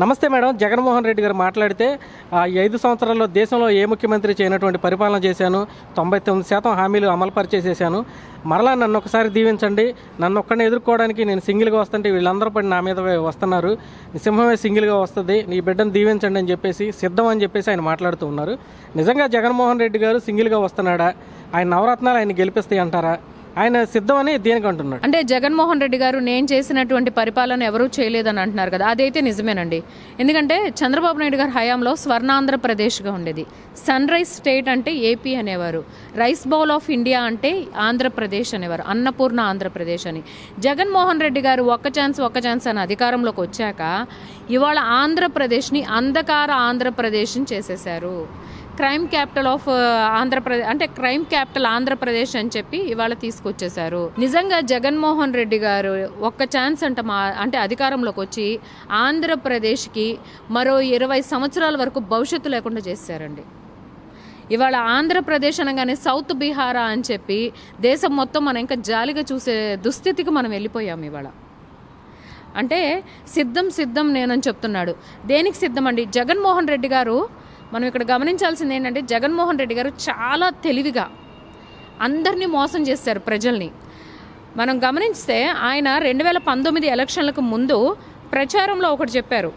నమస్తే మేడం. జగన్మోహన్ రెడ్డి గారు మాట్లాడితే ఆ, ఈ ఐదు సంవత్సరాల్లో దేశంలో ఏ ముఖ్యమంత్రి చేయనటువంటి పరిపాలన చేశాను తొంభై తొమ్మిది శాతం హామీలు అమలు పరిచేసేసాను మరలా నన్ను ఒకసారి దీవించండి. నన్ను ఒక్కడిని ఎదుర్కోవడానికి నేను సింగిల్గా వస్తుంటే వీళ్ళందరూ పడి నా మీద వస్తున్నారు. సింహమే సింగిల్గా వస్తుంది. నీ బిడ్డను దీవించండి అని చెప్పేసి సిద్ధం అని చెప్పేసి ఆయన మాట్లాడుతూ ఉన్నారు. నిజంగా జగన్మోహన్ రెడ్డి గారు సింగిల్గా వస్తున్నాడా? ఆయన నవరత్నాలు ఆయన గెలిపిస్తాయి అంటారా? ఆయన సిద్ధం అని దేనికి అంటున్నాడు? అంటే జగన్మోహన్ రెడ్డి గారు నేను చేసినటువంటి పరిపాలన ఎవరూ చేయలేదని అంటున్నారు కదా అదైతే నిజమేనండి. ఎందుకంటే చంద్రబాబు నాయుడు గారి హయాంలో స్వర్ణాంధ్రప్రదేశ్గా ఉండేది. సన్ రైజ్ స్టేట్ అంటే ఏపీ అనేవారు. రైస్ బౌల్ ఆఫ్ ఇండియా అంటే ఆంధ్రప్రదేశ్ అనేవారు అన్నపూర్ణ ఆంధ్రప్రదేశ్ అని. జగన్మోహన్ రెడ్డి గారు ఒక్క ఛాన్స్ ఒక్క ఛాన్స్ అని అధికారంలోకి వచ్చాక ఇవాళ ఆంధ్రప్రదేశ్ని అంధకార ఆంధ్రప్రదేశ్ని చేసేశారు. క్రైమ్ క్యాపిటల్ ఆఫ్ ఆంధ్రప్రదేశ్ అంటే క్రైమ్ క్యాపిటల్ ఆంధ్రప్రదేశ్ అని చెప్పి ఇవాళ తీసుకొచ్చేశారు. నిజంగా జగన్మోహన్ రెడ్డి గారు ఒక్క ఛాన్స్ అంట మా అంటే అధికారంలోకి వచ్చి ఆంధ్రప్రదేశ్కి మరో ఇరవై సంవత్సరాల వరకు భవిష్యత్తు లేకుండా చేశారండి. ఇవాళ ఆంధ్రప్రదేశ్ అనగానే సౌత్ బీహారా అని చెప్పి దేశం మొత్తం మనం ఇంకా జాలిగా చూసే దుస్థితికి మనం వెళ్ళిపోయాం ఇవాళ. అంటే సిద్ధం సిద్ధం నేనని చెప్తున్నాడు. దేనికి సిద్ధం అండి జగన్మోహన్ రెడ్డి గారు మనం ఇక్కడ గమనించాల్సింది ఏంటంటే జగన్మోహన్ రెడ్డి గారు చాలా తెలివిగా అందరినీ మోసం చేశారు ప్రజల్ని. మనం గమనిస్తే ఆయన రెండు వేల పంతొమ్మిది ఎలక్షన్లకు ముందు ప్రచారంలో ఒకటి చెప్పారు.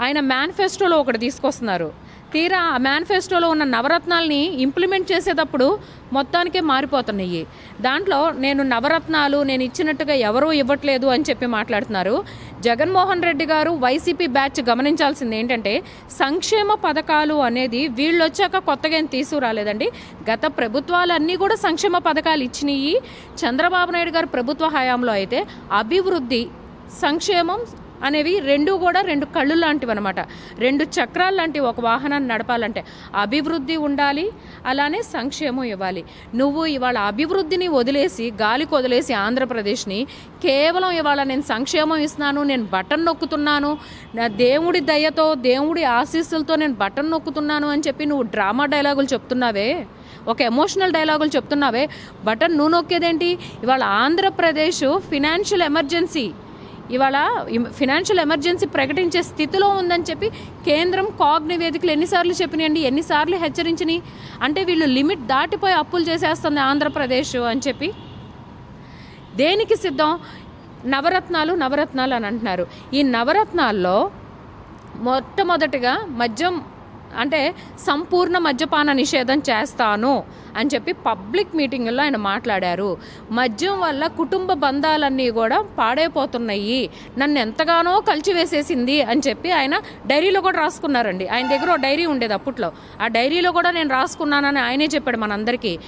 ఆయన మేనిఫెస్టోలో ఒకటి తీసుకొస్తున్నారు. తీరా ఆ మేనిఫెస్టోలో ఉన్న నవరత్నాల్ని ఇంప్లిమెంట్ చేసేటప్పుడు మొత్తానికే మారిపోతున్నాయి. దాంట్లో నేను నవరత్నాలు నేను ఇచ్చినట్టుగా ఎవరూ ఇవ్వట్లేదు అని చెప్పి మాట్లాడుతున్నారు. జగన్మోహన్ రెడ్డి గారు వైసీపీ బ్యాచ్ గమనించాల్సింది ఏంటంటే సంక్షేమ పథకాలు అనేది వీళ్ళు వచ్చాక కొత్తగా ఏం తీసుకురాలేదండి. గత ప్రభుత్వాలన్నీ కూడా సంక్షేమ పథకాలు ఇచ్చినాయి చంద్రబాబు నాయుడు గారు ప్రభుత్వ హయాంలో అయితే అభివృద్ధి సంక్షేమం అనేవి రెండు కూడా రెండు కళ్ళు లాంటివి అనమాట రెండు చక్రాలు లాంటి ఒక వాహనాన్ని నడపాలంటే అభివృద్ధి ఉండాలి అలానే సంక్షేమం ఇవ్వాలి. నువ్వు ఇవాళ అభివృద్ధిని వదిలేసి గాలికి వదిలేసి ఆంధ్రప్రదేశ్ని కేవలం ఇవాళ నేను సంక్షేమం ఇస్తున్నాను నేను బటన్ నొక్కుతున్నాను నా దేవుడి దయతో దేవుడి ఆశీస్సులతో నేను బటన్ నొక్కుతున్నాను అని చెప్పి నువ్వు డ్రామా డైలాగులు చెప్తున్నావే? ఒక ఎమోషనల్ డైలాగులు చెప్తున్నావే? బటన్ నువ్వు నొక్కేదేంటి? ఇవాళ ఆంధ్రప్రదేశ్ ఫినాన్షియల్ ఎమర్జెన్సీ ఇవాళ ఫినాన్షియల్ ఎమర్జెన్సీ ప్రకటించే స్థితిలో ఉందని చెప్పి కేంద్రం కాగ్ నివేదికలు ఎన్నిసార్లు చెప్పినాయండి ఎన్నిసార్లు హెచ్చరించినాయి. అంటే వీళ్ళు లిమిట్ దాటిపోయి అప్పులు చేసేస్తుంది ఆంధ్రప్రదేశ్ అని చెప్పి. దేనికి సిద్ధం? నవరత్నాలు నవరత్నాలు అని అంటున్నారు. ఈ నవరత్నాల్లో మొట్టమొదటిగా మద్యం అంటే సంపూర్ణ మద్యపాన నిషేధం చేస్తాను అని చెప్పి పబ్లిక్ మీటింగుల్లో ఆయన మాట్లాడారు. మద్యం వల్ల కుటుంబ బంధాలన్నీ కూడా పాడైపోతున్నాయి. నన్ను ఎంతగానో కలిచివేసేసింది అని చెప్పి ఆయన డైరీలో కూడా రాసుకున్నారండి. ఆయన దగ్గర ఒక డైరీ ఉండేది అప్పట్లో. ఆ డైరీలో కూడా నేను రాసుకున్నానని ఆయనే చెప్పాడు మనందరికీ.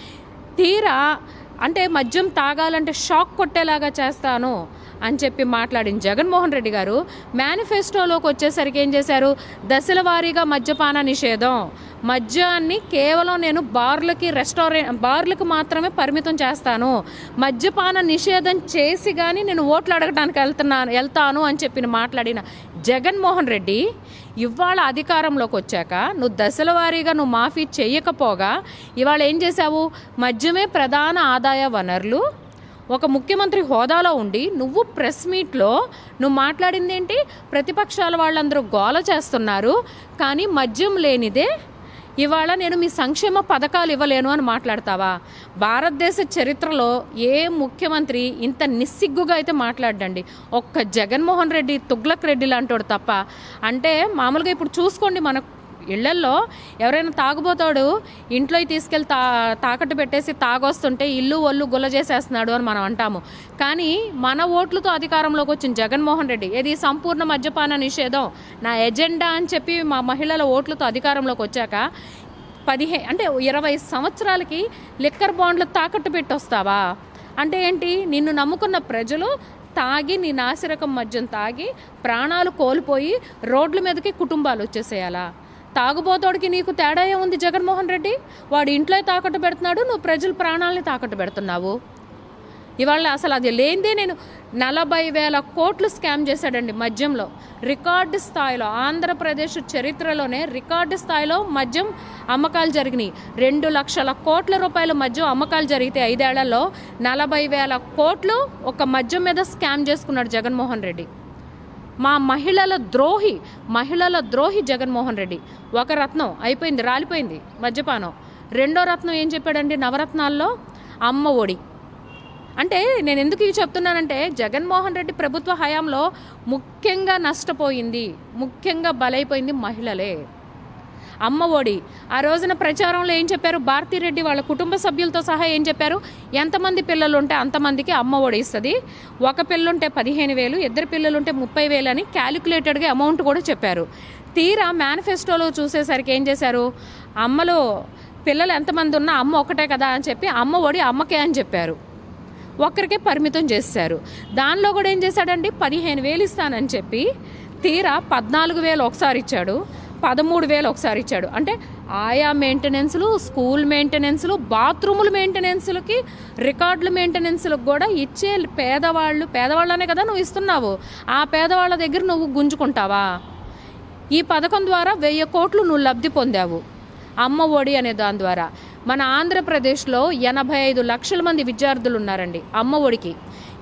తీరా అంటే మద్యం తాగాలంటే షాక్ కొట్టేలాగా చేస్తాను. అని చెప్పి మాట్లాడిన జగన్మోహన్ రెడ్డి గారు. మేనిఫెస్టోలోకి వచ్చేసరికి ఏం చేశారు? దశల వారీగా మద్యపాన నిషేధం. మద్యాన్ని కేవలం నేను బార్లకి రెస్టారెంట్ బార్లకు మాత్రమే పరిమితం చేస్తాను. మద్యపాన నిషేధం చేసి కానీ నేను ఓట్లు అడగడానికి వెళ్తున్నాను వెళ్తాను అని చెప్పి మాట్లాడిన జగన్మోహన్ రెడ్డి ఇవాళ అధికారంలోకి వచ్చాక నువ్వు దశల వారీగా నువ్వు మాఫీ చేయకపోగా ఇవాళ ఏం చేశావు? మద్యమే ప్రధాన ఆదాయ వనరులు ఒక ముఖ్యమంత్రి హోదాలో ఉండి నువ్వు ప్రెస్ మీట్లో నువ్వు మాట్లాడింది ఏంటి ప్రతిపక్షాల వాళ్ళందరూ గోల చేస్తున్నారు. కానీ మద్యం లేనిదే ఇవాళ నేను మీ సంక్షేమ పథకాలు ఇవ్వలేను అని మాట్లాడతావా? భారతదేశ చరిత్రలో ఏ ముఖ్యమంత్రి ఇంత నిస్సిగ్గుగా అయితే మాట్లాడండి ఒక్క జగన్మోహన్ రెడ్డి తుగ్లక్ రెడ్డి లాంటోడు తప్ప. అంటే మామూలుగా ఇప్పుడు చూసుకోండి మన ఇళ్ళల్లో ఎవరైనా తాగుబోతాడు ఇంట్లో తీసుకెళ్ళి తా తాకట్టు పెట్టేసి తాగొస్తుంటే ఇల్లు ఒళ్ళు గుల్ల చేసేస్తున్నాడు అని మనం అంటాము. కానీ మన ఓట్లతో అధికారంలోకి వచ్చిన జగన్మోహన్ రెడ్డి ఇది సంపూర్ణ మద్యపాన నిషేధం నా ఎజెండా అని చెప్పి మా మహిళల ఓట్లతో అధికారంలోకి వచ్చాక పదిహే అంటే ఇరవై సంవత్సరాలకి లిక్కర్ బాండ్లు తాకట్టు పెట్టి వస్తావా అంటే ఏంటి? నిన్ను నమ్ముకున్న ప్రజలు తాగి నీ నాసిరకం మద్యం తాగి ప్రాణాలు కోల్పోయి రోడ్ల మీదకి కుటుంబాలు వచ్చేసేయాలా? తాగుబోతోడికి నీకు తేడా ఏముంది జగన్మోహన్ రెడ్డి? వాడు ఇంట్లో తాకట్టు పెడుతున్నాడు నువ్వు ప్రజల ప్రాణాలని తాకట్టు పెడుతున్నావు. ఇవాళ అసలు అది లేనిదే నేను నలభై వేల కోట్లు స్కామ్ చేశాడండి మద్యంలో. రికార్డు స్థాయిలో ఆంధ్రప్రదేశ్ చరిత్రలోనే రికార్డు స్థాయిలో మద్యం అమ్మకాలు జరిగినాయి. రెండు లక్షల కోట్ల రూపాయల మద్యం అమ్మకాలు జరిగితే ఐదేళ్ళలో నలభై వేల కోట్లు ఒక మద్యం మీద స్కామ్ చేసుకున్నాడు జగన్మోహన్ రెడ్డి. మా మహిళల ద్రోహి మహిళల ద్రోహి జగన్మోహన్ రెడ్డి. ఒక రత్నం అయిపోయింది రాలిపోయింది మద్యపానం. రెండో రత్నం ఏం చెప్పాడండి నవరత్నాల్లో? అమ్మ ఒడి. అంటే నేను ఎందుకు ఇవి చెప్తున్నానంటే జగన్మోహన్ రెడ్డి ప్రభుత్వ హయాంలో ముఖ్యంగా నష్టపోయింది ముఖ్యంగా బలైపోయింది మహిళలే. అమ్మ ఒడి. ఆ రోజున ప్రచారంలో ఏం చెప్పారు? భారతిరెడ్డి వాళ్ళ కుటుంబ సభ్యులతో సహా ఏం చెప్పారు? ఎంతమంది పిల్లలు ఉంటే అంతమందికి అమ్మ ఒడి ఇస్తుంది. ఒక పిల్లుంటే పదిహేను వేలు ఇద్దరు పిల్లలుంటే ముప్పై వేలు అని క్యాలిక్యులేటెడ్గా అమౌంట్ కూడా చెప్పారు. తీరా మేనిఫెస్టోలో చూసేసరికి ఏం చేశారు? అమ్మలో పిల్లలు ఎంతమంది ఉన్నా అమ్మ ఒకటే కదా అని చెప్పి అమ్మ ఒడి అమ్మకే అని చెప్పారు. ఒక్కరికే పరిమితం చేశారు. దానిలో కూడా ఏం చేశాడండి? పదిహేను వేలు ఇస్తానని చెప్పి తీరా పద్నాలుగు వేలు ఒకసారి ఇచ్చాడు. పదమూడు వేలు ఒకసారి ఇచ్చాడు. అంటే ఆయా మెయింటెనెన్స్లు స్కూల్ మెయింటెనెన్స్లు బాత్రూముల మెయింటెనెన్స్లకి రికార్డుల మెయింటెనెన్స్లకు కూడా ఇచ్చే పేదవాళ్ళు పేదవాళ్ళనే కదా నువ్వు ఇస్తున్నావు. ఆ పేదవాళ్ళ దగ్గర నువ్వు గుంజుకుంటావా? ఈ పథకం ద్వారా వెయ్యి కోట్లు నువ్వు లబ్ధి పొందావు. అమ్మ ఒడి అనే దాని ద్వారా. మన ఆంధ్రప్రదేశ్లో ఎనభై ఐదు లక్షల మంది విద్యార్థులు ఉన్నారండి అమ్మ ఒడికి.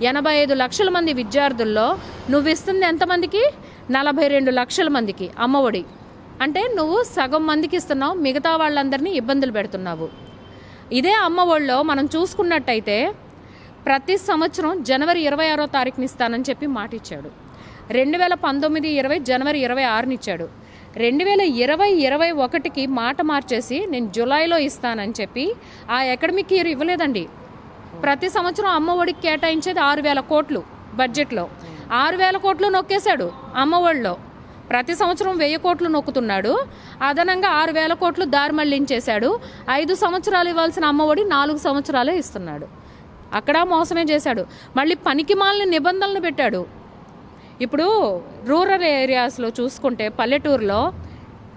ఎనభై ఐదు లక్షల మంది విద్యార్థుల్లో నువ్వు ఇస్తుంది ఎంతమందికి నలభై రెండు లక్షల మందికి అమ్మ ఒడి. అంటే నువ్వు సగం మందికి ఇస్తున్నావు మిగతా వాళ్ళందరినీ ఇబ్బందులు పెడుతున్నావు. ఇదే అమ్మ మనం చూసుకున్నట్టయితే ప్రతి సంవత్సరం జనవరి ఇరవై ఆరో తారీఖుని ఇస్తానని చెప్పి మాట ఇచ్చాడు రెండు వేల పంతొమ్మిది ఇరవై జనవరి ఇరవై ఆరుని ఇచ్చాడు. రెండు వేల ఇరవై ఇరవై ఒకటికి మాట మార్చేసి నేను జూలైలో ఇస్తానని చెప్పి ఆ అకాడమిక్ ఇయర్ ఇవ్వలేదండి. ప్రతి సంవత్సరం అమ్మ ఒడికి కేటాయించేది ఆరు వేల కోట్లు బడ్జెట్లో. ఆరు వేల కోట్లు నొక్కేశాడు అమ్మ ఒళ్ళో. ప్రతి సంవత్సరం వెయ్యి కోట్లు నొక్కుతున్నాడు. అదనంగా ఆరు వేల కోట్లు దారి మళ్ళించేశాడు. ఐదు సంవత్సరాలు ఇవ్వాల్సిన అమ్మ ఒడి నాలుగు సంవత్సరాలే ఇస్తున్నాడు. అక్కడ మోసమే చేశాడు. మళ్ళీ పనికి మాలిన నిబంధనలు పెట్టాడు. ఇప్పుడు రూరల్ ఏరియాస్లో చూసుకుంటే పల్లెటూరులో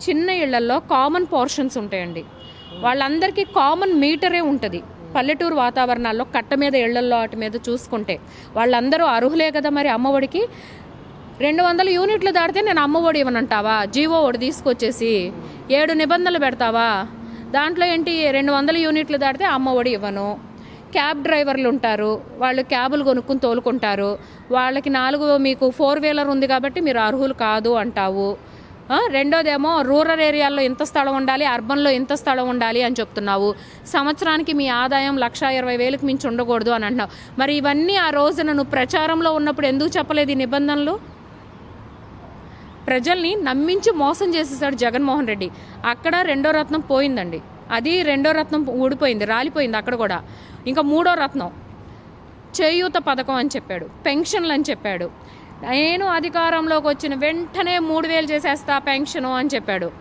చిన్న ఇళ్ళలో కామన్ పోర్షన్స్ ఉంటాయండి. వాళ్ళందరికీ కామన్ మీటరే ఉంటుంది. పల్లెటూరు వాతావరణాల్లో కట్ట మీద ఇళ్ళల్లో వాటి మీద చూసుకుంటే వాళ్ళందరూ అర్హులే కదా మరి అమ్మఒడికి? రెండు వందల యూనిట్లు దాటితే నేను అమ్మఒడి ఇవ్వనంటావా? జీవో ఒకటి తీసుకొచ్చేసి ఏడు నిబంధనలు పెడతావా? దాంట్లో ఏంటి? రెండు వందల యూనిట్లు దాటితే అమ్మఒడి ఇవ్వను. క్యాబ్ డ్రైవర్లు ఉంటారు. వాళ్ళు క్యాబులు కొనుక్కుని తోలుకుంటారు. వాళ్ళకి నాలుగు మీకు ఫోర్ వీలర్ ఉంది కాబట్టి మీరు అర్హులు కాదు అంటావు. రెండోదేమో రూరల్ ఏరియాల్లో ఇంత స్థలం ఉండాలి అర్బన్లో ఇంత స్థలం ఉండాలి అని చెప్తున్నావు. సంవత్సరానికి మీ ఆదాయం లక్ష ఇరవై వేలకు మించి ఉండకూడదు అని అంటున్నావు. మరి ఇవన్నీ ఆ రోజున నువ్వు ప్రచారంలో ఉన్నప్పుడు ఎందుకు చెప్పలేదు ఈ నిబంధనలు? ప్రజల్ని నమ్మించి మోసం చేసేసాడు జగన్మోహన్ రెడ్డి. అక్కడ రెండో రత్నం పోయిందండి. అది రెండో రత్నం ఊడిపోయింది రాలిపోయింది అక్కడ కూడా. ఇంకా మూడో రత్నం చేయూత పథకం అని చెప్పాడు పెన్షన్లు అని చెప్పాడు. నేను అధికారంలోకి వచ్చిన వెంటనే మూడు వేలు చేసేస్తా పెన్షను అని చెప్పాడు.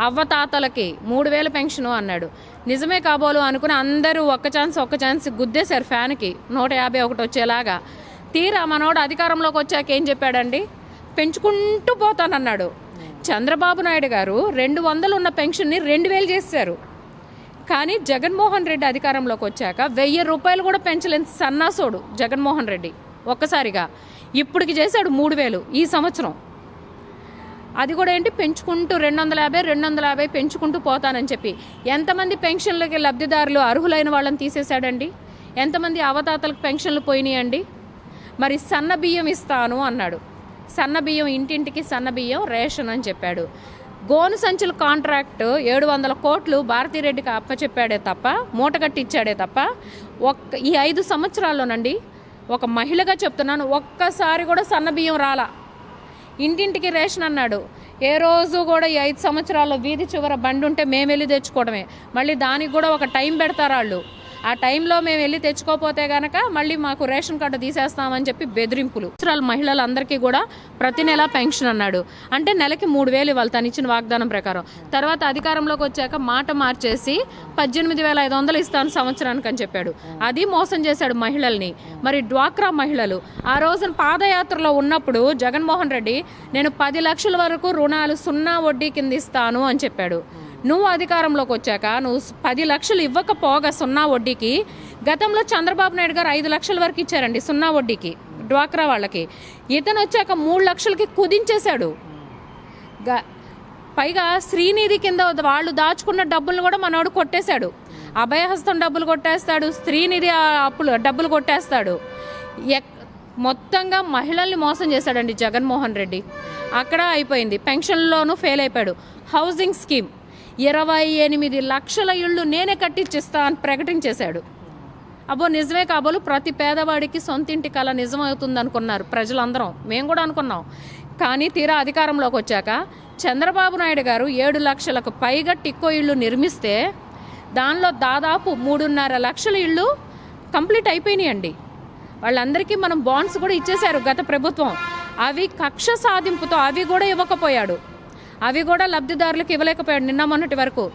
అవ్వతాతలకి మూడు వేల పెన్షను అన్నాడు. నిజమే కాబోలు అనుకుని అందరూ ఒక్క ఛాన్స్ ఒక్క ఛాన్స్ గుద్దేశారు ఫ్యాన్కి. నూట యాభై ఒకటి వచ్చేలాగా. తీరా మనోడు అధికారంలోకి వచ్చాక ఏం చెప్పాడండి? పెంచుకుంటూ పోతానన్నాడు. చంద్రబాబు నాయుడు గారు రెండు వందలు ఉన్న పెన్షన్ని రెండు వేలు చేశారు. కానీ జగన్మోహన్ రెడ్డి అధికారంలోకి వచ్చాక వెయ్యి రూపాయలు కూడా పెంచలేని సన్నాసోడు జగన్మోహన్ రెడ్డి. ఒక్కసారిగా ఇప్పటికి చేశాడు మూడు వేలు ఈ సంవత్సరం. అది కూడా ఏంటి? పెంచుకుంటూ రెండు వందల యాభై రెండు వందల యాభై పెంచుకుంటూ పోతానని చెప్పి. ఎంతమంది పెన్షన్లకి లబ్ధిదారులు అర్హులైన వాళ్ళని తీసేశాడండి? ఎంతమంది అవతాతలకు పెన్షన్లు పోయినాయండి? మరి సన్న బియ్యం ఇస్తాను అన్నాడు. సన్న బియ్యం ఇంటింటికి సన్న బియ్యం రేషన్ అని చెప్పాడు. గోను సంచుల కాంట్రాక్ట్ ఏడు వందల కోట్లు భారతిరెడ్డికి అప్పచెప్పాడే తప్ప మూటగట్టిచ్చాడే తప్ప ఒక్క ఈ ఐదు సంవత్సరాల్లోనండి ఒక మహిళగా చెప్తున్నాను ఒక్కసారి కూడా సన్న బియ్యం రాలా. ఇంటింటికి రేషన్ అన్నాడు. ఏ రోజు కూడా ఈ ఐదు సంవత్సరాల్లో వీధి చివర బండి ఉంటే మేము వెళ్ళి తెచ్చుకోవడమే. మళ్ళీ దానికి కూడా ఒక టైం పెడతారు వాళ్ళు. ఆ టైంలో మేము వెళ్ళి తెచ్చుకోపోతే గనక మళ్ళీ మాకు రేషన్ కార్డు తీసేస్తామని చెప్పి బెదిరింపులు. సంవత్సరాల మహిళలందరికీ కూడా ప్రతి నెల పెన్షన్ అన్నాడు. అంటే నెలకి మూడు వేలు ఇవ్వాలి తను ఇచ్చిన వాగ్దానం ప్రకారం. తర్వాత అధికారంలోకి వచ్చాక మాట మార్చేసి పద్దెనిమిది వేల ఐదు వందలు ఇస్తాను సంవత్సరానికి అని చెప్పాడు. అది మోసం చేశాడు మహిళల్ని. మరి డ్వాక్రా మహిళలు. ఆ రోజున పాదయాత్రలో ఉన్నప్పుడు జగన్మోహన్ రెడ్డి నేను పది లక్షల వరకు రుణాలు సున్నా వడ్డీ కింద ఇస్తాను అని చెప్పాడు. నువ్వు అధికారంలోకి వచ్చాక నువ్వు పది లక్షలు ఇవ్వకపోగా సున్నా వడ్డీకి గతంలో చంద్రబాబు నాయుడు గారు ఐదు లక్షల వరకు ఇచ్చారండి సున్నా వడ్డీకి డ్వాక్రా వాళ్ళకి. ఇతను వచ్చాక మూడు లక్షలకి కుదించేశాడు. గ పైగా శ్రీనిధి కింద వాళ్ళు దాచుకున్న డబ్బులను కూడా మనోడు కొట్టేశాడు. అభయహస్తం డబ్బులు కొట్టేస్తాడు స్త్రీనిధి అప్పులు డబ్బులు కొట్టేస్తాడు. ఎక్ మొత్తంగా మహిళల్ని మోసం చేశాడండి జగన్మోహన్ రెడ్డి. అక్కడ అయిపోయింది పెన్షన్లోనూ ఫెయిల్ అయిపోయాడు. Housing scheme. ఇరవై ఎనిమిది లక్షల ఇళ్ళు నేనే కట్టించిస్తా అని ప్రకటించేశాడు. అబ్బో నిజమే కాబోలు ప్రతి పేదవాడికి సొంత ఇంటి కళ నిజమవుతుంది అనుకున్నారు ప్రజలందరం. మేము కూడా అనుకున్నాం. కానీ తీరా అధికారంలోకి వచ్చాక చంద్రబాబు నాయుడు గారు ఏడు లక్షలకు పైగా టిక్కో ఇళ్ళు నిర్మిస్తే దానిలో దాదాపు మూడున్నర లక్షల ఇళ్ళు కంప్లీట్ అయిపోయినాయండి. వాళ్ళందరికీ మనం బాండ్స్ కూడా ఇచ్చేశారు గత ప్రభుత్వం. అవి కక్ష సాధింపుతో అవి కూడా ఇవ్వకపోయాడు. అవి కూడా లబ్ధిదారులకు ఇవ్వలేకపోయాడు నిన్న మొన్నటి వరకు.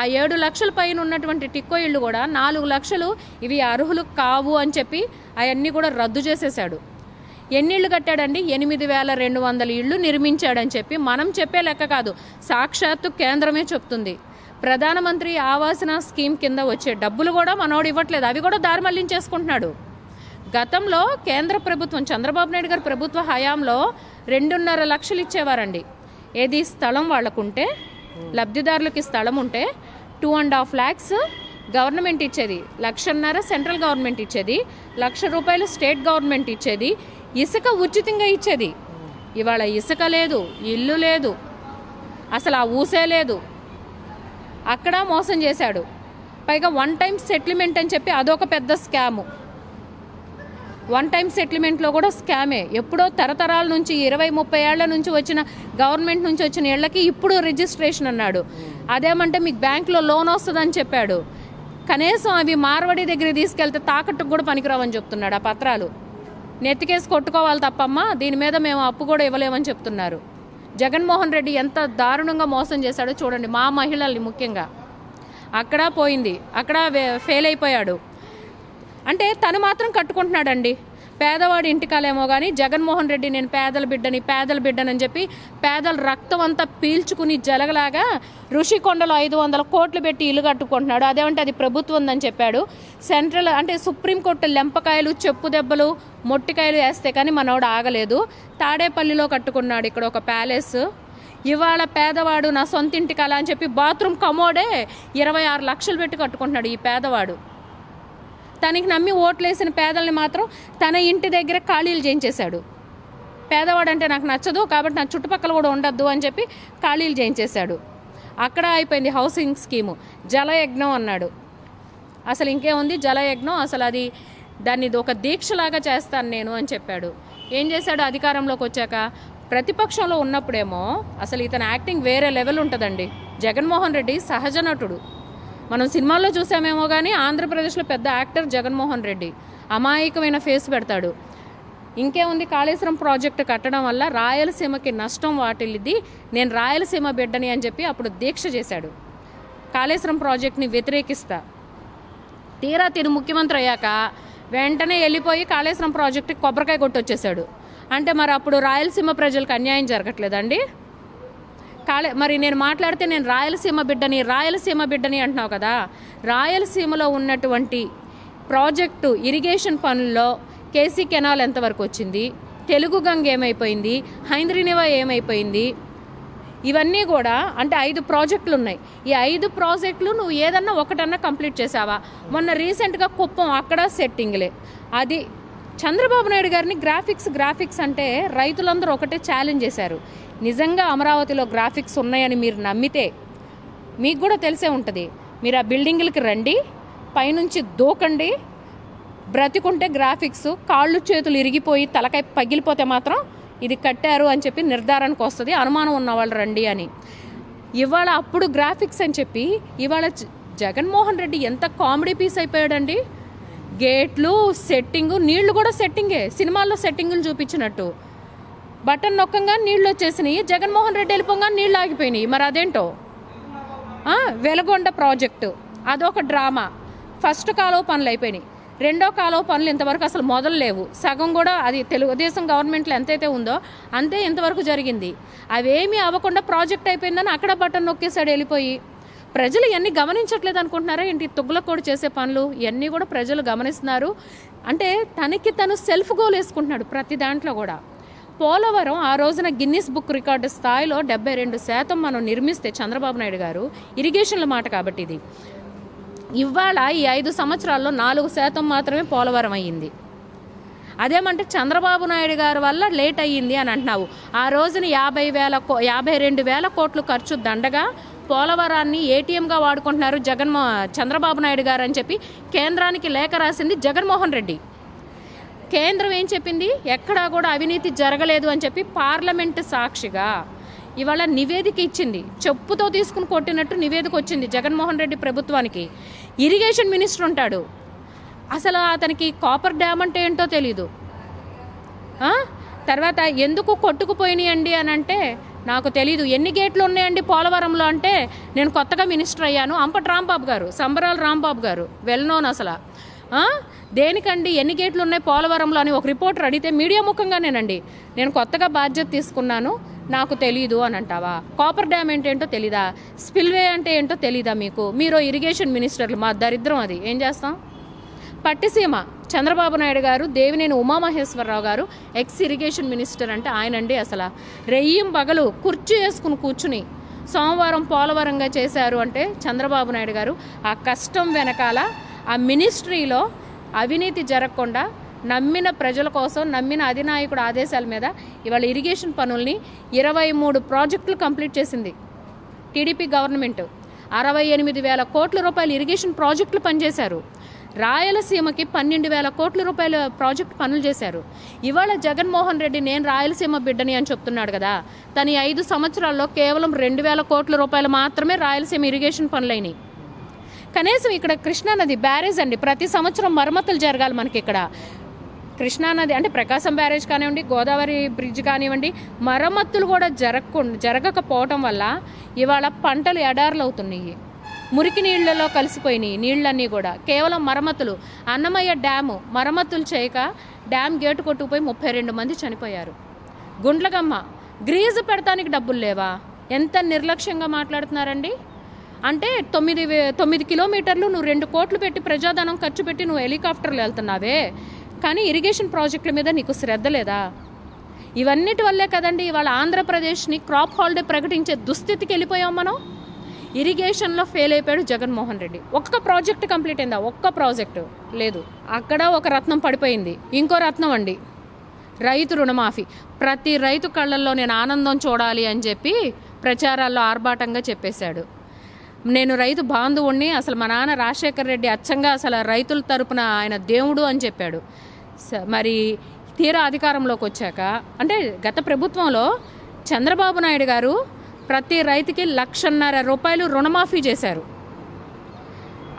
ఆ ఏడు లక్షల పైన ఉన్నటువంటి టిక్కో ఇళ్ళు కూడా నాలుగు లక్షలు ఇవి అర్హులు కావు అని చెప్పి అవన్నీ కూడా రద్దు చేసేశాడు. ఎన్ని ఇళ్ళు కట్టాడండి? ఎనిమిది వేల రెండు వందల ఇళ్ళు నిర్మించాడని చెప్పి మనం చెప్పే లెక్క కాదు సాక్షాత్తు కేంద్రమే చెప్తుంది. ప్రధానమంత్రి ఆవాసన స్కీమ్ కింద వచ్చే డబ్బులు కూడా మనోడు ఇవ్వట్లేదు అవి కూడా దారి మళ్ళించేసుకుంటున్నాడు. గతంలో కేంద్ర ప్రభుత్వం చంద్రబాబు నాయుడు గారి ప్రభుత్వ హయాంలో రెండున్నర లక్షలు ఇచ్చేవారండి. ఏది స్థలం వాళ్ళకుంటే లబ్ధిదారులకి స్థలం ఉంటే two and half lakhs government ఇచ్చేది. లక్షన్నర సెంట్రల్ గవర్నమెంట్ ఇచ్చేది. లక్ష రూపాయలు స్టేట్ గవర్నమెంట్ ఇచ్చేది. ఇసుక ఉచితంగా ఇచ్చేది. ఇవాళ ఇసుక లేదు ఇల్లు లేదు. అసలు ఆ ఊసే లేదు. అక్కడ మోసం చేశాడు. పైగా వన్ టైం సెటిల్మెంట్ అని చెప్పి అదొక పెద్ద స్కాము వన్ టైం సెటిల్మెంట్లో కూడా స్కామే. ఎప్పుడో తరతరాల నుంచి ఇరవై ముప్పై ఏళ్ళ నుంచి వచ్చిన గవర్నమెంట్ నుంచి వచ్చిన ఇళ్ళకి ఇప్పుడు రిజిస్ట్రేషన్ అన్నాడు. అదేమంటే మీకు బ్యాంకులో లోన్ వస్తుందని చెప్పాడు. కనీసం అవి మార్వడి దగ్గర తీసుకెళ్తే తాకట్టుకు కూడా పనికిరావని చెప్తున్నాడు ఆ పత్రాలు. నెత్తికేసి కొట్టుకోవాలి తప్పమ్మా దీని మీద మేము అప్పు కూడా ఇవ్వలేమని చెప్తున్నారు. జగన్మోహన్ రెడ్డి ఎంత దారుణంగా మోసం చేశాడో చూడండి మా మహిళల్ని ముఖ్యంగా. అక్కడ పోయింది అక్కడ ఫెయిల్ అయిపోయాడు. అంటే తను మాత్రం కట్టుకుంటున్నాడండి. పేదవాడి ఇంటికాలేమో కానీ జగన్మోహన్ రెడ్డి నేను పేదల బిడ్డని పేదల బిడ్డనని చెప్పి పేదల రక్తం అంతా పీల్చుకుని జలగలాగా ఋషికొండలో ఐదు వందల కోట్లు పెట్టి ఇల్లు కట్టుకుంటున్నాడు. అదేమంటే అది ప్రభుత్వం ఉందని చెప్పాడు. సెంట్రల్ అంటే సుప్రీంకోర్టు లెంపకాయలు చెప్పు దెబ్బలు మొట్టికాయలు వేస్తే కానీ మనోడు ఆగలేదు. తాడేపల్లిలో కట్టుకున్నాడు ఇక్కడ ఒక ప్యాలెస్. ఇవాళ పేదవాడు నా సొంత ఇంటికి అలా అని చెప్పి బాత్రూమ్ కమోడే ఇరవై ఆరు లక్షలు పెట్టి కట్టుకుంటున్నాడు ఈ పేదవాడు. తనకి నమ్మి ఓట్లేసిన పేదల్ని మాత్రం తన ఇంటి దగ్గర ఖాళీలు చేయించేశాడు. పేదవాడు అంటే నాకు నచ్చదు కాబట్టి నా చుట్టుపక్కల కూడా ఉండొద్దు అని చెప్పి ఖాళీలు చేయించేశాడు. అక్కడ అయిపోయింది హౌసింగ్ స్కీము. జలయజ్ఞం అన్నాడు. అసలు ఇంకేముంది? జలయజ్ఞం అసలు అది దాన్ని ఒక దీక్షలాగా చేస్తాను నేను అని చెప్పాడు. ఏం చేశాడు? అధికారంలోకి వచ్చాక ప్రతిపక్షంలో ఉన్నప్పుడేమో అసలు ఇతని యాక్టింగ్ వేరే లెవెల్ ఉంటుందండి. జగన్మోహన్ రెడ్డి సహజ నటుడు. మనం సినిమాల్లో చూసామేమో కానీ ఆంధ్రప్రదేశ్లో పెద్ద యాక్టర్ జగన్మోహన్ రెడ్డి అమాయకమైన ఫేస్ పెడతాడు. ఇంకేముంది కాళేశ్వరం ప్రాజెక్టు కట్టడం వల్ల రాయలసీమకి నష్టం వాటిల్లిది. నేను రాయలసీమ బిడ్డని అని చెప్పి అప్పుడు దీక్ష చేశాడు. కాళేశ్వరం ప్రాజెక్ట్ని వ్యతిరేకిస్తా. తీరా తిను ముఖ్యమంత్రి అయ్యాక వెంటనే వెళ్ళిపోయి కాళేశ్వరం ప్రాజెక్టుకి కొబ్బరికాయ కొట్టొచ్చేసాడు అంటే మరి అప్పుడు రాయలసీమ ప్రజలకు అన్యాయం జరగట్లేదండి కాళే మరి నేను మాట్లాడితే నేను రాయలసీమ బిడ్డని రాయలసీమ బిడ్డని అంటున్నావు కదా? రాయలసీమలో ఉన్నటువంటి ప్రాజెక్టు ఇరిగేషన్ పనుల్లో కేసీ కెనాల్ ఎంతవరకు వచ్చింది? తెలుగు గంగ ఏమైపోయింది? హైంద్రీనివా ఏమైపోయింది? ఇవన్నీ కూడా అంటే ఐదు ప్రాజెక్టులు ఉన్నాయి ఈ ఐదు ప్రాజెక్టులు నువ్వు ఏదన్నా ఒకటన్నా కంప్లీట్ చేసావా మొన్న రీసెంట్గా కుప్పం అక్కడ సెట్టింగ్లే. అది చంద్రబాబు నాయుడు గారిని గ్రాఫిక్స్ గ్రాఫిక్స్ అంటే రైతులందరూ ఒకటే ఛాలెంజ్ చేశారు. నిజంగా అమరావతిలో గ్రాఫిక్స్ ఉన్నాయని మీరు నమ్మితే మీకు కూడా తెలిసే ఉంటుంది. మీరు ఆ బిల్డింగ్లకి రండి పైనుంచి దూకండి బ్రతికుంటే గ్రాఫిక్స్ కాళ్ళు చేతులు ఇరిగిపోయి తలకాయ పగిలిపోతే మాత్రం ఇది కట్టారు అని చెప్పి నిర్ధారణకు వస్తుంది. అనుమానం ఉన్నవాళ్ళు రండి అని. ఇవాళ అప్పుడు గ్రాఫిక్స్ అని చెప్పి ఇవాళ జగన్మోహన్ రెడ్డి ఎంత కామెడీ పీస్ అయిపోయాడండి. గేట్లు సెట్టింగు నీళ్ళు కూడా సెట్టింగే సినిమాల్లో సెట్టింగులు చూపించినట్టు. బటన్ నొక్కంగా నీళ్ళు వచ్చేసినాయి. జగన్మోహన్ రెడ్డి వెళ్ళిపోగా నీళ్ళు ఆగిపోయినాయి. మరి అదేంటో? వెలగొండ ప్రాజెక్టు. అదొక డ్రామా. ఫస్ట్ కాలువ పనులు అయిపోయినాయి. రెండో కాలువ పనులు ఇంతవరకు అసలు మొదలు లేవు. సగం కూడా అది తెలుగుదేశం గవర్నమెంట్లో ఎంతైతే ఉందో అంతే ఇంతవరకు జరిగింది. అవేమీ అవ్వకుండా ప్రాజెక్ట్ అయిపోయిందని అక్కడ బటన్ నొక్కేసాడు వెళ్ళిపోయి. ప్రజలు ఇవన్నీ గమనించట్లేదు అనుకుంటున్నారా? ఏంటి తుగ్లకోడు చేసే పనులు? ఇవన్నీ కూడా ప్రజలు గమనిస్తున్నారు. అంటే తనకి తను సెల్ఫ్ గోల్ వేసుకుంటున్నాడు ప్రతి దాంట్లో కూడా. పోలవరం ఆ రోజున గిన్నిస్ బుక్ రికార్డు స్థాయిలో డెబ్బై రెండు శాతం మనం నిర్మిస్తే చంద్రబాబు నాయుడు గారు ఇరిగేషన్ల మాట కాబట్టి ఇది. ఇవాళ ఈ ఐదు సంవత్సరాల్లో నాలుగు శాతం మాత్రమే పోలవరం అయ్యింది. అదేమంటే చంద్రబాబు నాయుడు గారి వల్ల లేట్ అయ్యింది అని అంటున్నావు. ఆ రోజున యాభై వేల కో యాభై రెండు వేల కోట్లు ఖర్చు దండగా పోలవరాన్ని ఏటీఎంగా వాడుకుంటున్నారు జగన్మో చంద్రబాబు నాయుడు గారు అని చెప్పి కేంద్రానికి లేఖ రాసింది జగన్మోహన్ రెడ్డి. కేంద్రం ఏం చెప్పింది? ఎక్కడా కూడా అవినీతి జరగలేదు అని చెప్పి పార్లమెంటు సాక్షిగా ఇవాళ నివేదిక ఇచ్చింది. చెప్పుతో తీసుకుని కొట్టినట్టు నివేదిక వచ్చింది జగన్మోహన్ రెడ్డి ప్రభుత్వానికి. ఇరిగేషన్ మినిస్టర్ ఉంటాడు. అసలు అతనికి కాపర్ డ్యామ్ అంటే ఏంటో తెలీదు. తర్వాత ఎందుకు కొట్టుకుపోయినాయి అండి అని అంటే నాకు తెలీదు. ఎన్ని గేట్లు ఉన్నాయండి పోలవరంలో అంటే నేను కొత్తగా మినిస్టర్ అయ్యాను. అంపటి రాంబాబు గారు సంబరాల రాంబాబు గారు వెల్ నోన్ అసలు. దేనికండి? ఎన్ని గేట్లు ఉన్నాయి పోలవరంలో అని ఒక రిపోర్టర్ అడిగితే మీడియా ముఖంగానేనండి. నేను కొత్తగా బాధ్యత తీసుకున్నాను నాకు తెలీదు అని అంటావా? కాపర్ డ్యామ్ ఏంటేంటో ఏంటో తెలీదా? స్పిల్వే అంటే ఏంటో తెలీదా మీకు? మీరు ఇరిగేషన్ మినిస్టర్లు మా దరిద్రం అది. ఏం చేస్తాం? పట్టిసీమ. చంద్రబాబు నాయుడు గారు దేవినేని ఉమామహేశ్వరరావు గారు ఎక్స్ ఇరిగేషన్ మినిస్టర్ అంటే ఆయనండి అసలు. రెయ్యం పగలు కుర్చీ వేసుకుని కూర్చుని సోమవారం పోలవరంగా చేశారు అంటే చంద్రబాబు నాయుడు గారు ఆ కష్టం వెనకాల ఆ మినిస్ట్రీలో అవినీతి జరగకుండా నమ్మిన ప్రజల కోసం నమ్మిన అధినాయకుడు ఆదేశాల మీద ఇవాళ ఇరిగేషన్ పనుల్ని ఇరవై మూడు ప్రాజెక్టులు కంప్లీట్ చేసింది టీడీపీ గవర్నమెంట్. అరవై ఎనిమిది వేల కోట్ల రూపాయలు ఇరిగేషన్ ప్రాజెక్టులు పనిచేశారు. రాయలసీమకి పన్నెండు వేల కోట్ల రూపాయల ప్రాజెక్ట్ పనులు చేశారు. ఇవాళ జగన్మోహన్ రెడ్డి నేను రాయలసీమ బిడ్డని అని చెప్తున్నాడు కదా. తన ఐదు సంవత్సరాల్లో కేవలం రెండు వేల కోట్ల రూపాయలు మాత్రమే రాయలసీమ ఇరిగేషన్ పనులైనాయి. కనీసం ఇక్కడ కృష్ణానది బ్యారేజ్ అండి. ప్రతి సంవత్సరం మరమ్మతులు జరగాలి మనకి ఇక్కడ. కృష్ణానది అంటే ప్రకాశం బ్యారేజ్ కానివ్వండి గోదావరి బ్రిడ్జ్ కానివ్వండి మరమ్మతులు కూడా జరగకుండా జరగకపోవటం వల్ల ఇవాళ పంటలు ఎడార్లు అవుతున్నాయి మురికి నీళ్ళలో కలిసిపోయినాయి నీళ్ళన్నీ కూడా. కేవలం మరమ్మతులు. అన్నమయ్య డ్యాము మరమ్మతులు చేయక డ్యామ్ గేటు కొట్టుకుపోయి ముప్పై రెండు మంది చనిపోయారు. గుండ్లగమ్మ గ్రీజు పెడతానికి డబ్బులు లేవా? ఎంత నిర్లక్ష్యంగా మాట్లాడుతున్నారండి? అంటే తొమ్మిది వే- తొమ్మిది కిలోమీటర్లు నువ్వు రెండు కోట్లు పెట్టి ప్రజాధనం ఖర్చు పెట్టి నువ్వు హెలికాప్టర్లు వెళ్తున్నావే. కానీ ఇరిగేషన్ ప్రాజెక్టుల మీద నీకు శ్రద్ధ లేదా? ఇవన్నిటి వల్లే కదండి ఇవాళ ఆంధ్రప్రదేశ్ని క్రాప్ హాలిడే ప్రకటించే దుస్థితికి వెళ్ళిపోయాం మనం. ఇరిగేషన్లో ఫెయిల్ అయిపోయాడు జగన్మోహన్ రెడ్డి. ఒక్క ప్రాజెక్ట్ కంప్లీట్ అయిందా? ఒక్క ప్రాజెక్టు లేదు. అక్కడ ఒక రత్నం పడిపోయింది. ఇంకో రత్నం అండి. రైతు రుణమాఫీ. ప్రతి రైతు కళ్ళల్లో నేను ఆనందం చూడాలి అని చెప్పి ప్రచారాల్లో ఆర్భాటంగా చెప్పేశాడు. నేను రైతు బాంధవుణ్ణి అసలు మా నాన్న రాజశేఖర రెడ్డి అచ్చంగా అసలు రైతుల తరపున ఆయన దేవుడు అని చెప్పాడు. స- మరి తీరా అధికారంలోకి వచ్చాక అంటే గత ప్రభుత్వంలో చంద్రబాబు నాయుడు గారు ప్రతి రైతుకి లక్షన్నర రూపాయలు రుణమాఫీ చేశారు.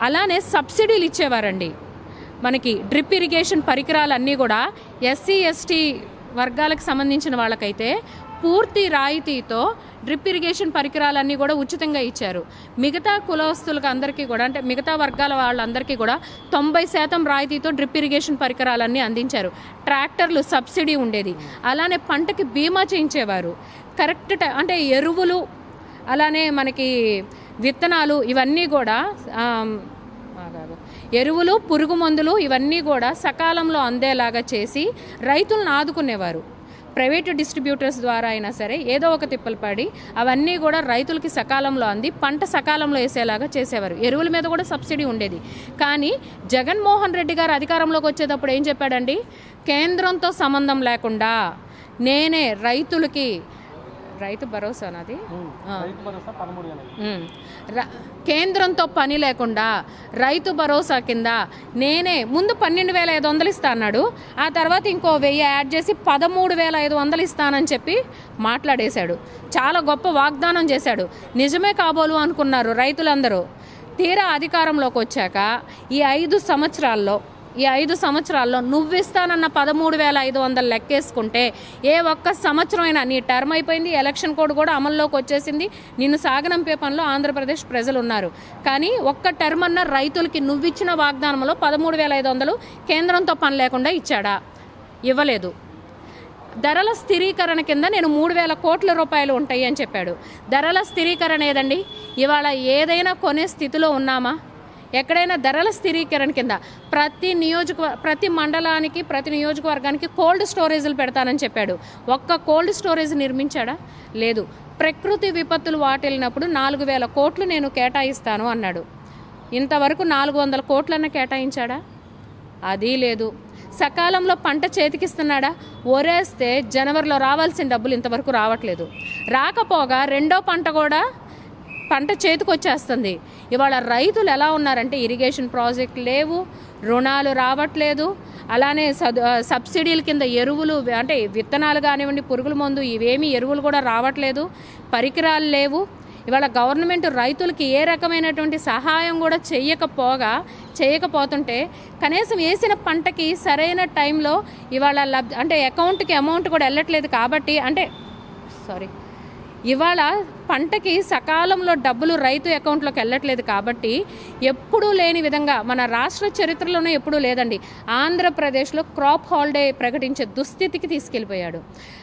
అలానే సబ్సిడీలు ఇచ్చేవారండి. మనకి డ్రిప్ ఇరిగేషన్ పరికరాలన్నీ కూడా ఎస్సీ ఎస్టీ వర్గాలకు సంబంధించిన వాళ్ళకైతే పూర్తి రాయితీతో డ్రిప్ ఇరిగేషన్ పరికరాలన్నీ కూడా ఉచితంగా ఇచ్చారు. మిగతా కులవస్తులకు అందరికీ కూడా అంటే మిగతా వర్గాల వాళ్ళందరికీ కూడా తొంభై శాతం రాయితీతో డ్రిప్ ఇరిగేషన్ పరికరాలన్నీ అందించారు. ట్రాక్టర్లు సబ్సిడీ ఉండేది. అలానే పంటకి బీమా చేయించేవారు. కరెక్ట్ టై అంటే ఎరువులు అలానే మనకి విత్తనాలు ఇవన్నీ కూడా ఎరువులు పురుగు మందులు ఇవన్నీ కూడా సకాలంలో అందేలాగా చేసి రైతులను ఆదుకునేవారు. ప్రైవేటు డిస్ట్రిబ్యూటర్స్ ద్వారా అయినా సరే ఏదో ఒక తిప్పలు పడి అవన్నీ కూడా రైతులకి సకాలంలో అంది పంట సకాలంలో వేసేలాగా చేసేవారు. ఎరువుల మీద కూడా సబ్సిడీ ఉండేది. కానీ జగన్మోహన్ రెడ్డి గారు అధికారంలోకి వచ్చేటప్పుడు ఏం చెప్పాడండి? కేంద్రంతో సంబంధం లేకుండా నేనే రైతులకి రైతు భరోసా. ర- కేంద్రంతో పని లేకుండా రైతు భరోసా కింద నేనే ముందు పన్నెండు వేల ఐదు వందలు ఇస్తా అన్నాడు. ఆ తర్వాత ఇంకో వెయ్యి యాడ్ చేసి పదమూడు వేల ఐదు వందలు ఇస్తానని చెప్పి మాట్లాడేశాడు. చాలా గొప్ప వాగ్దానం చేశాడు. నిజమే కాబోలు అనుకున్నారు రైతులందరూ. తీరా అధికారంలోకి వచ్చాక ఈ ఐదు సంవత్సరాల్లో ఈ ఐదు సంవత్సరాల్లో నువ్వు ఇస్తానన్న పదమూడు వేల ఐదు వందలు లెక్కేసుకుంటే ఏ ఒక్క సంవత్సరం అయినా నీ టర్మ్ అయిపోయింది ఎలక్షన్ కోడ్ కూడా అమల్లోకి వచ్చేసింది. నిన్ను సాగనంపే పనిలో ఆంధ్రప్రదేశ్ ప్రజలు ఉన్నారు కానీ ఒక్క టర్మ్ అన్న రైతులకి నువ్విచ్చిన వాగ్దానంలో పదమూడు వేల ఐదు వందలు కేంద్రంతో పని లేకుండా ఇచ్చాడా? ఇవ్వలేదు. ధరల స్థిరీకరణ కింద నేను మూడు వేల కోట్ల రూపాయలు ఉంటాయి అని చెప్పాడు. ధరల స్థిరీకరణ ఏదండి? ఇవాళ ఏదైనా కొనే స్థితిలో ఉన్నామా? ఎక్కడైనా ధరల స్థిరీకరణ కింద ప్రతి నియోజక ప్రతి మండలానికి ప్రతి నియోజకవర్గానికి కోల్డ్ స్టోరేజ్లు పెడతానని చెప్పాడు. ఒక్క కోల్డ్ స్టోరేజ్ నిర్మించాడా? లేదు. ప్రకృతి విపత్తులు వాటిల్లినప్పుడు నాలుగు వేల కోట్లు నేను కేటాయిస్తాను అన్నాడు. ఇంతవరకు నాలుగు వందల కోట్లన్న కేటాయించాడా? అది లేదు. సకాలంలో పంట చేతికిస్తున్నాడా? ఒరేస్తే జనవరిలో రావాల్సిన డబ్బులు ఇంతవరకు రావట్లేదు. రాకపోగా రెండో పంట కూడా పంట చేతికి వచ్చేస్తుంది ఇవాళ రైతులు ఎలా ఉన్నారంటే ఇరిగేషన్ ప్రాజెక్ట్ లేవు రుణాలు రావట్లేదు. అలానే సబ్సిడీల కింద ఎరువులు అంటే విత్తనాలు కానివ్వండి పురుగుల మందు ఇవేమీ ఎరువులు కూడా రావట్లేదు పరికరాలు లేవు. ఇవాళ గవర్నమెంట్ రైతులకి ఏ రకమైనటువంటి సహాయం కూడా చేయకపోగా చేయకపోతుంటే కనీసం వేసిన పంటకి సరైన టైంలో ఇవాళ లబ్ అంటే అకౌంట్కి అమౌంట్ కూడా వెళ్ళట్లేదు కాబట్టి అంటే సారీ. ఇవాళ పంటకి సకాలంలో డబ్బులు రైతు అకౌంట్లోకి వెళ్ళట్లేదు కాబట్టి ఎప్పుడూ లేని విధంగా మన రాష్ట్ర చరిత్రలోనే ఎప్పుడూ లేదండి. ఆంధ్రప్రదేశ్లో క్రాప్ హాలిడే ప్రకటించే దుస్థితికి తీసుకెళ్ళిపోయాడు.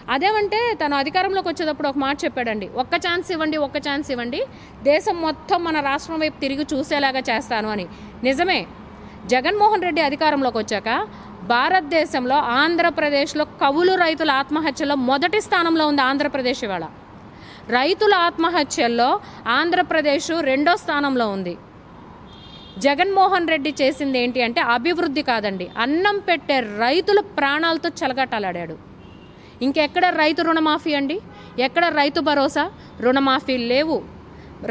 అదేమంటే తను అధికారంలోకి వచ్చేటప్పుడు ఒక మాట చెప్పాడండి. ఒక్క ఛాన్స్ ఇవ్వండి ఒక్క ఛాన్స్ ఇవ్వండి. దేశం మొత్తం మన రాష్ట్రం వైపు తిరిగి చూసేలాగా చేస్తాను అని. నిజమే. జగన్మోహన్ రెడ్డి అధికారంలోకి వచ్చాక భారతదేశంలో ఆంధ్రప్రదేశ్లో కవులు రైతుల ఆత్మహత్యలో మొదటి స్థానంలో ఉంది ఆంధ్రప్రదేశ్ ఇవాళ. రైతుల ఆత్మహత్యల్లో ఆంధ్రప్రదేశ్ రెండో స్థానంలో ఉంది. జగన్మోహన్ రెడ్డి చేసింది ఏంటి అంటే అభివృద్ధి కాదండి. అన్నం పెట్టే రైతుల ప్రాణాలతో చెలగట్టలాడాడు ఇంకెక్కడ రైతు రుణమాఫీ అండి? ఎక్కడ రైతు భరోసా? రుణమాఫీ లేవు.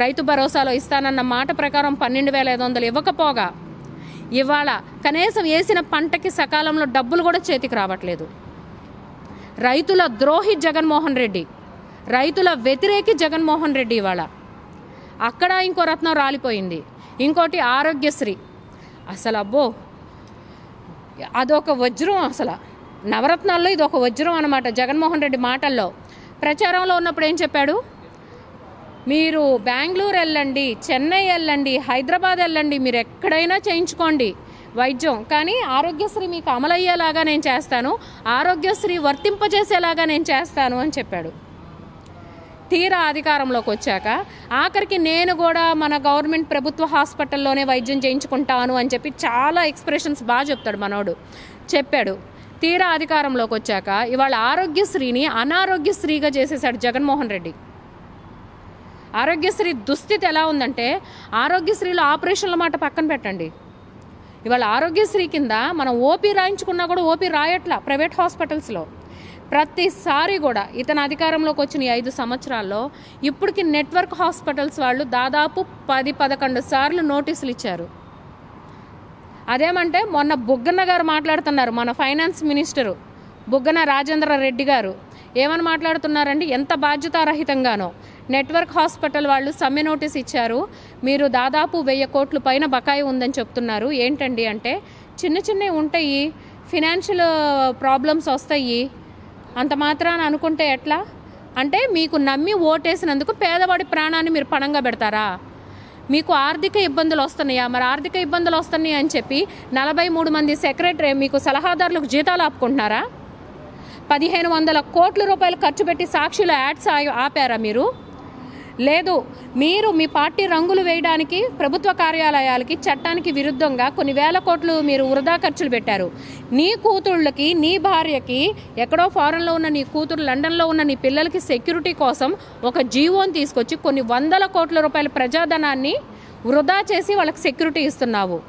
రైతు భరోసాలో ఇస్తానన్న మాట ప్రకారం పన్నెండు వేల ఐదు వందలు ఇవ్వకపోగా ఇవాళ కనీసం వేసిన పంటకి సకాలంలో డబ్బులు కూడా చేతికి రావట్లేదు. రైతుల ద్రోహి జగన్మోహన్ రెడ్డి. రైతుల వ్యతిరేకి జగన్మోహన్ రెడ్డి ఇవాళ. అక్కడ ఇంకో రత్నం రాలిపోయింది. ఇంకోటి ఆరోగ్యశ్రీ. అసలు అబ్బో అదొక వజ్రం అసలు. నవరత్నాల్లో ఇది ఒక వజ్రం అనమాట జగన్మోహన్ రెడ్డి మాటల్లో. ప్రచారంలో ఉన్నప్పుడు ఏం చెప్పాడు? మీరు బెంగళూరు వెళ్ళండి చెన్నై వెళ్ళండి హైదరాబాద్ వెళ్ళండి మీరు ఎక్కడైనా చేయించుకోండి వైద్యం. కానీ ఆరోగ్యశ్రీ మీకు అమలయ్యేలాగా నేను చేస్తాను ఆరోగ్యశ్రీ వర్తింపజేసేలాగా నేను చేస్తాను అని చెప్పాడు. తీరా అధికారంలోకి వచ్చాక ఆఖరికి నేను కూడా మన గవర్నమెంట్ ప్రభుత్వ హాస్పిటల్లోనే వైద్యం చేయించుకుంటాను అని చెప్పి చాలా ఎక్స్ప్రెషన్స్ బాగా చెప్తాడు మనోడు. చెప్పాడు. తీరా అధికారంలోకి వచ్చాక ఇవాళ ఆరోగ్యశ్రీని అనారోగ్యశ్రీగా చేసేశాడు జగన్మోహన్ రెడ్డి. ఆరోగ్యశ్రీ దుస్థితి ఎలా ఉందంటే ఆరోగ్యశ్రీలో ఆపరేషన్ల మాట పక్కన పెట్టండి. ఇవాళ ఆరోగ్యశ్రీ కింద మనం ఓపీ రాయించుకున్నా కూడా ఓపీ రాయట్లా ప్రైవేట్ హాస్పిటల్స్లో. ప్రతిసారి కూడా ఇతను అధికారంలోకి వచ్చిన ఈ ఐదు సంవత్సరాల్లో ఇప్పటికి నెట్వర్క్ హాస్పిటల్స్ వాళ్ళు దాదాపు పది పదకొండు సార్లు నోటీసులు ఇచ్చారు. అదేమంటే మొన్న బుగ్గన్న గారు మాట్లాడుతున్నారు మన ఫైనాన్స్ మినిస్టరు బుగ్గన రాజేంద్ర రెడ్డి గారు. ఏమని మాట్లాడుతున్నారండి? ఎంత బాధ్యతారహితంగానో. నెట్వర్క్ హాస్పిటల్ వాళ్ళు సమ్మె నోటీస్ ఇచ్చారు. మీరు దాదాపు వెయ్యి కోట్ల పైన బకాయి ఉందని చెప్తున్నారు. ఏంటండి అంటే చిన్న చిన్నవి ఉంటాయి. ఫినాన్షియల్ ప్రాబ్లమ్స్ వస్తాయి. అంత మాత్రాన అనుకుంటే ఎట్లా? అంటే మీకు నమ్మి ఓటేసినందుకు పేదవాడి ప్రాణాన్ని మీరు పణంగా పెడతారా? మీకు ఆర్థిక ఇబ్బందులు వస్తున్నాయా? మరి ఆర్థిక ఇబ్బందులు వస్తున్నాయి అని చెప్పి నలభై మూడు మంది సెక్రటరీ మీకు సలహాదారులకు జీతాలు ఆపుకుంటున్నారా? పదిహేను వందల కోట్ల రూపాయలు ఖర్చు పెట్టి సాక్షిలో యాడ్స్ ఆపారా మీరు? లేదు మీరు మీ పార్టీ రంగులు వేయడానికి ప్రభుత్వ కార్యాలయాలకి చట్టానికి విరుద్ధంగా కొన్ని వేల కోట్లు మీరు వృధా ఖర్చులు పెట్టారు. నీ కూతుళ్ళకి నీ భార్యకి ఎక్కడో ఫారెన్లో ఉన్న నీ కూతురు లండన్లో ఉన్న నీ పిల్లలకి సెక్యూరిటీ కోసం ఒక జీవోని తీసుకొచ్చి కొన్ని వందల కోట్ల రూపాయల ప్రజాధనాన్ని వృధా చేసి వాళ్ళకి సెక్యూరిటీ ఇస్తున్నావు.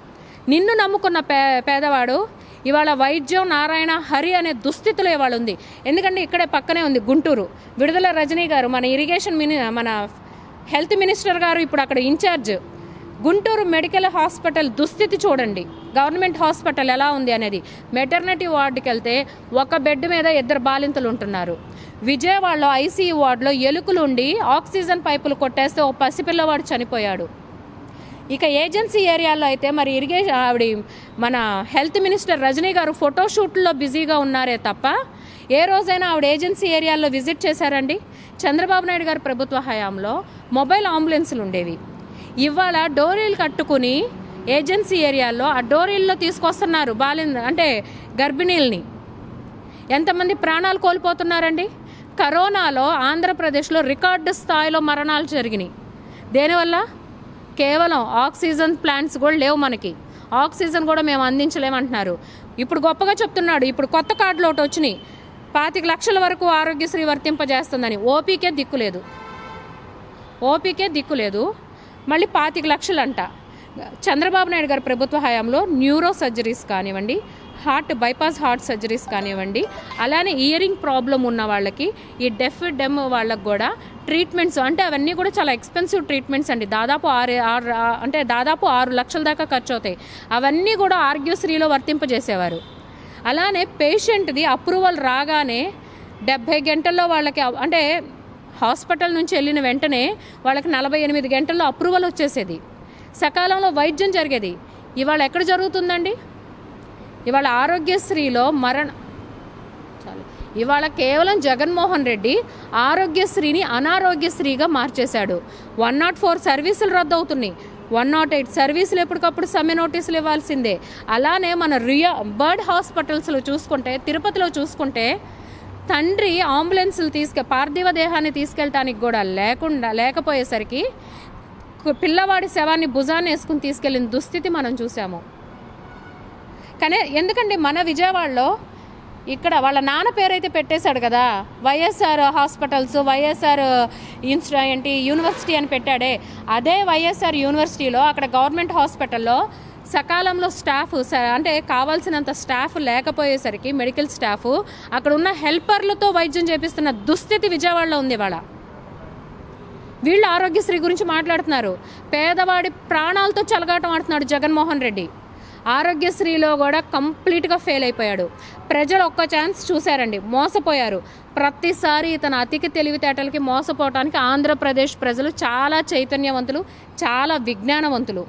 నిన్ను నమ్ముకున్న పే పేదవాడు ఇవాళ వైద్యం నారాయణ హరి అనే దుస్థితిలో ఇవాళ ఉంది. ఎందుకంటే ఇక్కడే పక్కనే ఉంది గుంటూరు. విడుదల రజనీ గారు మన ఇరిగేషన్ మిని మన హెల్త్ మినిస్టర్ గారు ఇప్పుడు అక్కడ ఇన్ఛార్జ్ గుంటూరు మెడికల్ హాస్పిటల్ దుస్థితి చూడండి. గవర్నమెంట్ హాస్పిటల్ ఎలా ఉంది అనేది. మెటర్నిటీ వార్డుకి వెళ్తే ఒక బెడ్ మీద ఇద్దరు బాలింతలు ఉంటున్నారు. విజయవాడలో ఐసీయూ వార్డులో ఎలుకలు ఉండి ఆక్సిజన్ పైపులు కొట్టేస్తే ఓ పసిపిల్లవాడు చనిపోయాడు. ఇక ఏజెన్సీ ఏరియాలో అయితే మరి ఇరిగేషన్ ఆవిడ మన హెల్త్ మినిస్టర్ రజనీ గారు ఫోటోషూట్లో బిజీగా ఉన్నారే తప్ప ఏ రోజైనా ఆవిడ ఏజెన్సీ ఏరియాల్లో విజిట్ చేశారండి? చంద్రబాబు నాయుడు గారి ప్రభుత్వ హయాంలో మొబైల్ అంబులెన్సులు ఉండేవి. ఇవాళ డోరీలు కట్టుకుని ఏజెన్సీ ఏరియాల్లో ఆ డోరీల్లో తీసుకొస్తున్నారు బాలిన్ అంటే గర్భిణీల్ని. ఎంతమంది ప్రాణాలు కోల్పోతున్నారండి? కరోనాలో ఆంధ్రప్రదేశ్లో రికార్డు స్థాయిలో మరణాలు జరిగినాయి. దేనివల్ల? కేవలం ఆక్సిజన్ ప్లాంట్స్ కూడా లేవు మనకి. ఆక్సిజన్ కూడా మేము అందించలేమంటున్నారు. ఇప్పుడు గొప్పగా చెప్తున్నాడు ఇప్పుడు కొత్త కార్డులు ఒకటి వచ్చినాయి. పాతిక లక్షల వరకు ఆరోగ్యశ్రీ వర్తింపజేస్తుందని. ఓపీకే దిక్కులేదు ఓపీకే దిక్కులేదు మళ్ళీ పాతిక లక్షలు అంట చంద్రబాబు నాయుడు గారి ప్రభుత్వ హయాంలో న్యూరో సర్జరీస్ కానివ్వండి హార్ట్ బైపాస్ హార్ట్ సర్జరీస్ కానివ్వండి అలానే ఇయరింగ్ ప్రాబ్లం ఉన్న వాళ్ళకి ఈ డెఫ్ డెమ్ వాళ్ళకి కూడా ట్రీట్మెంట్స్ అంటే అవన్నీ కూడా చాలా ఎక్స్పెన్సివ్ ట్రీట్మెంట్స్ అండి. దాదాపు ఆరు ఆరు అంటే దాదాపు ఆరు లక్షల దాకా ఖర్చు అవుతాయి అవన్నీ కూడా ఆరోగ్యశ్రీలో వర్తింపజేసేవారు. అలానే పేషెంట్ది అప్రూవల్ రాగానే డెబ్భై గంటల్లో వాళ్ళకి అంటే హాస్పిటల్ నుంచి వెళ్ళిన వెంటనే వాళ్ళకి నలభై ఎనిమిది గంటల్లో అప్రూవల్ వచ్చేసేది. సకాలంలో వైద్యం జరిగేది. ఇవాళ ఎక్కడ జరుగుతుందండి? ఇవాళ ఆరోగ్యశ్రీలో మరణ ఇవాళ కేవలం జగన్మోహన్ రెడ్డి ఆరోగ్యశ్రీని అనారోగ్యశ్రీగా మార్చేశాడు. వన్ నాట్ ఫోర్ సర్వీసులు రద్దు అవుతున్నాయి వన్ నాట్ ఎయిట్ సర్వీసులు ఎప్పటికప్పుడు సమ్మె నోటీసులు ఇవ్వాల్సిందే. అలానే మన రియా బర్డ్ హాస్పిటల్స్లో చూసుకుంటే తిరుపతిలో చూసుకుంటే తండ్రి అంబులెన్సులు తీసుకె పార్థివ దేహాన్ని తీసుకెళ్ళటానికి కూడా లేకుండా లేకపోయేసరికి పిల్లవాడి శవాన్ని భుజాన్ని వేసుకుని తీసుకెళ్ళిన దుస్థితి మనం చూసాము. కానీ ఎందుకంటే మన విజయవాడలో ఇక్కడ వాళ్ళ నాన్న పేరైతే పెట్టేశాడు కదా. వైఎస్ఆర్ హాస్పిటల్స్ వైఎస్ఆర్ ఇన్స్టా ఏంటి యూనివర్సిటీ అని పెట్టాడే. అదే వైఎస్ఆర్ యూనివర్సిటీలో అక్కడ గవర్నమెంట్ హాస్పిటల్లో సకాలంలో స్టాఫ్ స- అంటే కావాల్సినంత స్టాఫ్ లేకపోయేసరికి మెడికల్ స్టాఫ్ అక్కడ ఉన్న హెల్పర్లతో వైద్యం చేపిస్తున్న దుస్థితి విజయవాడలో ఉంది ఇవాళ. వీళ్ళు ఆరోగ్యశ్రీ గురించి మాట్లాడుతున్నారు. పేదవాడి ప్రాణాలతో చలగాటం ఆడుతున్నాడు జగన్మోహన్ రెడ్డి. ఆరోగ్యశ్రీలో కూడా కంప్లీట్గా ఫెయిల్ అయిపోయాడు. ప్రజలు ఒక్క ఛాన్స్ చూశారండి. మోసపోయారు. ప్రతిసారి ఇతను అతికి తెలివితేటలకి మోసపోవటానికి ఆంధ్రప్రదేశ్ ప్రజలు చాలా చైతన్యవంతులు చాలా విజ్ఞానవంతులు.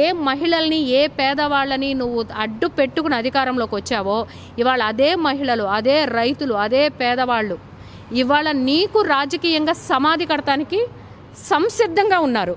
ఏ మహిళల్ని ఏ పేదవాళ్ళని నువ్వు అడ్డు పెట్టుకుని అధికారంలోకి వచ్చావో ఇవాళ అదే మహిళలు అదే రైతులు అదే పేదవాళ్ళు ఇవాళ నీకు రాజకీయంగా సమాధి కడటానికి సంసిద్ధంగా ఉన్నారు.